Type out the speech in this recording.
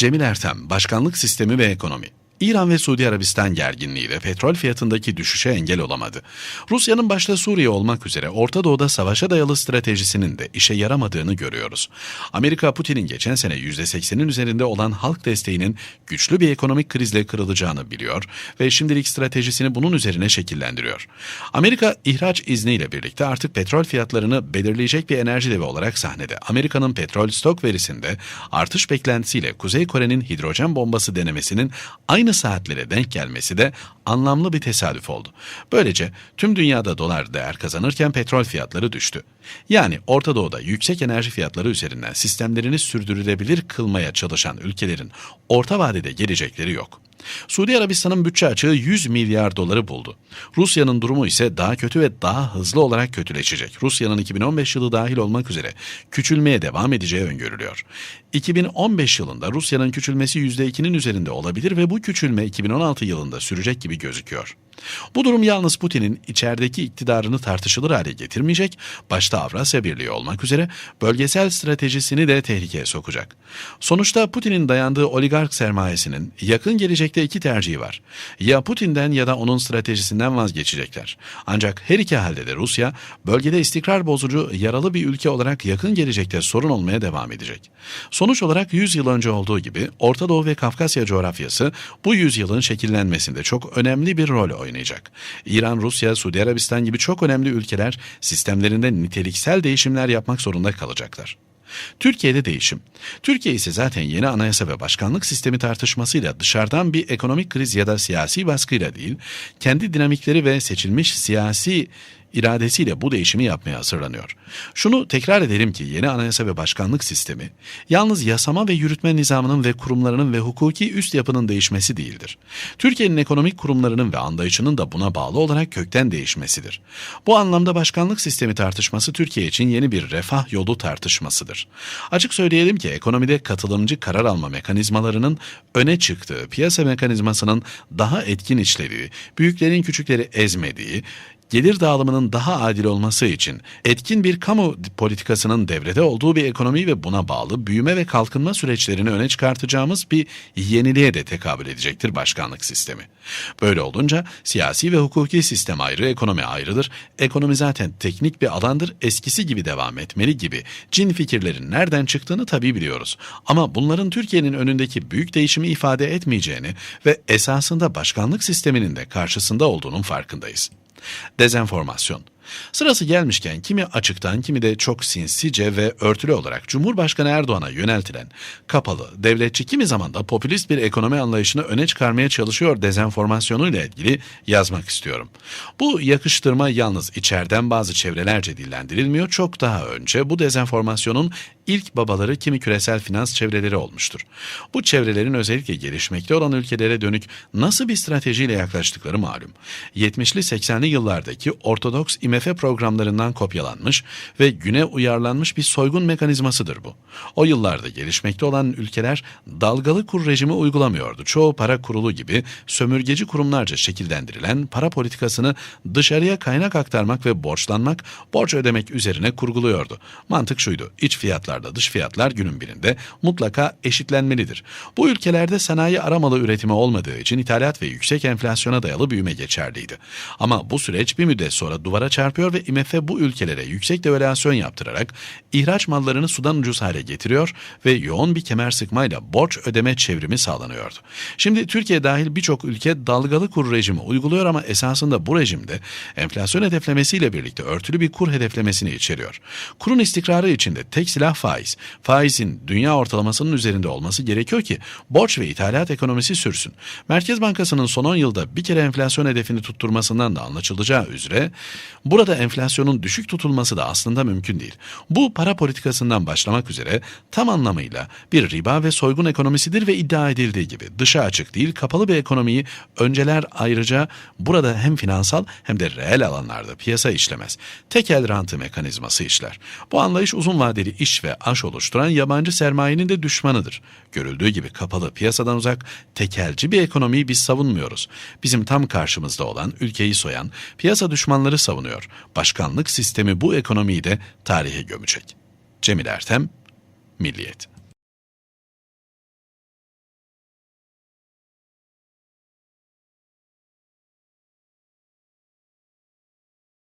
Cemil Ertem, Başkanlık Sistemi ve Ekonomi. İran ve Suudi Arabistan gerginliği de petrol fiyatındaki düşüşe engel olamadı. Rusya'nın başta Suriye olmak üzere Orta Doğu'da savaşa dayalı stratejisinin de işe yaramadığını görüyoruz. Amerika Putin'in geçen sene %80'in üzerinde olan halk desteğinin güçlü bir ekonomik krizle kırılacağını biliyor ve şimdilik stratejisini bunun üzerine şekillendiriyor. Amerika ihraç izniyle birlikte artık petrol fiyatlarını belirleyecek bir enerji devi olarak sahnede. Amerika'nın petrol stok verisinde artış beklentisiyle Kuzey Kore'nin hidrojen bombası denemesinin aynı aynı saatlere denk gelmesi de anlamlı bir tesadüf oldu. Böylece tüm dünyada dolar değer kazanırken petrol fiyatları düştü. Yani Orta Doğu'da yüksek enerji fiyatları üzerinden sistemlerini sürdürülebilir kılmaya çalışan ülkelerin orta vadede gelecekleri yok. Suudi Arabistan'ın bütçe açığı 100 milyar doları buldu. Rusya'nın durumu ise daha kötü ve daha hızlı olarak kötüleşecek. Rusya'nın 2015 yılı dahil olmak üzere küçülmeye devam edeceği öngörülüyor. 2015 yılında Rusya'nın küçülmesi %2'nin üzerinde olabilir ve bu küçülme 2016 yılında sürecek gibi gözüküyor. Bu durum yalnız Putin'in içerideki iktidarını tartışılır hale getirmeyecek, başta Avrasya Birliği olmak üzere bölgesel stratejisini de tehlikeye sokacak. Sonuçta Putin'in dayandığı oligark sermayesinin yakın gelecekte iki tercihi var. Ya Putin'den ya da onun stratejisinden vazgeçecekler. Ancak her iki halde de Rusya bölgede istikrar bozucu yaralı bir ülke olarak yakın gelecekte sorun olmaya devam edecek. Sonuç olarak 100 yıl önce olduğu gibi Orta Doğu ve Kafkasya coğrafyası bu yüzyılın şekillenmesinde çok önemli bir rol oynayacak. İran, Rusya, Suudi Arabistan gibi çok önemli ülkeler sistemlerinde niteliksel değişimler yapmak zorunda kalacaklar. Türkiye'de değişim. Türkiye ise zaten yeni anayasa ve başkanlık sistemi tartışmasıyla dışarıdan bir ekonomik kriz ya da siyasi baskıyla değil, kendi dinamikleri ve seçilmiş siyasi iradesiyle bu değişimi yapmaya hazırlanıyor. Şunu tekrar edelim ki yeni anayasa ve başkanlık sistemi yalnız yasama ve yürütme nizamının ve kurumlarının ve hukuki üst yapının değişmesi değildir. Türkiye'nin ekonomik kurumlarının ve anlayışının da buna bağlı olarak kökten değişmesidir. Bu anlamda başkanlık sistemi tartışması Türkiye için yeni bir refah yolu tartışmasıdır. Açık söyleyelim ki ekonomide katılımcı karar alma mekanizmalarının öne çıktığı, piyasa mekanizmasının daha etkin işlediği, büyüklerin küçükleri ezmediği, gelir dağılımının daha adil olması için etkin bir kamu politikasının devrede olduğu bir ekonomi ve buna bağlı büyüme ve kalkınma süreçlerini öne çıkartacağımız bir yeniliğe de tekabül edecektir başkanlık sistemi. Böyle olunca siyasi ve hukuki sistem ayrı, ekonomi ayrıdır. Ekonomi zaten teknik bir alandır, eskisi gibi devam etmeli gibi. Cin fikirlerin nereden çıktığını tabii biliyoruz. Ama bunların Türkiye'nin önündeki büyük değişimi ifade etmeyeceğini ve esasında başkanlık sisteminin de karşısında olduğunun farkındayız. Dezenformasyon. Sırası gelmişken kimi açıktan kimi de çok sinsice ve örtülü olarak Cumhurbaşkanı Erdoğan'a yöneltilen kapalı, devletçi kimi zaman da popülist bir ekonomi anlayışını öne çıkarmaya çalışıyor dezenformasyonu ile ilgili yazmak istiyorum. Bu yakıştırma yalnız içeriden bazı çevrelerce dillendirilmiyor. Çok daha önce bu dezenformasyonun ilk babaları kimi küresel finans çevreleri olmuştur. Bu çevrelerin özellikle gelişmekte olan ülkelere dönük nasıl bir stratejiyle yaklaştıkları malum. 70'li 80'li yıllardaki Ortodoks IMF programlarından kopyalanmış ve güne uyarlanmış bir soygun mekanizmasıdır bu. O yıllarda gelişmekte olan ülkeler dalgalı kur rejimi uygulamıyordu. Çoğu para kurulu gibi sömürgeci kurumlarca şekillendirilen para politikasını dışarıya kaynak aktarmak ve borçlanmak, borç ödemek üzerine kurguluyordu. Mantık şuydu, iç fiyatlar fiyatlarla dış fiyatlar günün birinde mutlaka eşitlenmelidir. Bu ülkelerde sanayi aramalı üretimi olmadığı için ithalat ve yüksek enflasyona dayalı büyüme geçerliydi. Ama bu süreç bir müddet sonra duvara çarpıyor ve IMF bu ülkelere yüksek devalüasyon yaptırarak ihraç mallarını sudan ucuz hale getiriyor ve yoğun bir kemer sıkmayla borç ödeme çevrimi sağlanıyordu. Şimdi Türkiye dahil birçok ülke dalgalı kur rejimi uyguluyor ama esasında bu rejimde enflasyon hedeflemesiyle birlikte örtülü bir kur hedeflemesini içeriyor. Kurun istikrarı içinde tek silah faiz. Faizin dünya ortalamasının üzerinde olması gerekiyor ki borç ve ithalat ekonomisi sürsün. Merkez Bankası'nın son 10 yılda bir kere enflasyon hedefini tutturmasından da anlaşılacağı üzere burada enflasyonun düşük tutulması da aslında mümkün değil. Bu para politikasından başlamak üzere tam anlamıyla bir riba ve soygun ekonomisidir ve iddia edildiği gibi dışa açık değil kapalı bir ekonomiyi önceler ayrıca burada hem finansal hem de reel alanlarda piyasa işlemez. Tekel rantı mekanizması işler. Bu anlayış uzun vadeli iş ve aş oluşturan yabancı sermayenin de düşmanıdır. Görüldüğü gibi kapalı, piyasadan uzak, tekelci bir ekonomiyi biz savunmuyoruz. Bizim tam karşımızda olan ülkeyi soyan piyasa düşmanları savunuyor. Başkanlık sistemi bu ekonomiyi de tarihe gömecek. Cemil Ertem, Milliyet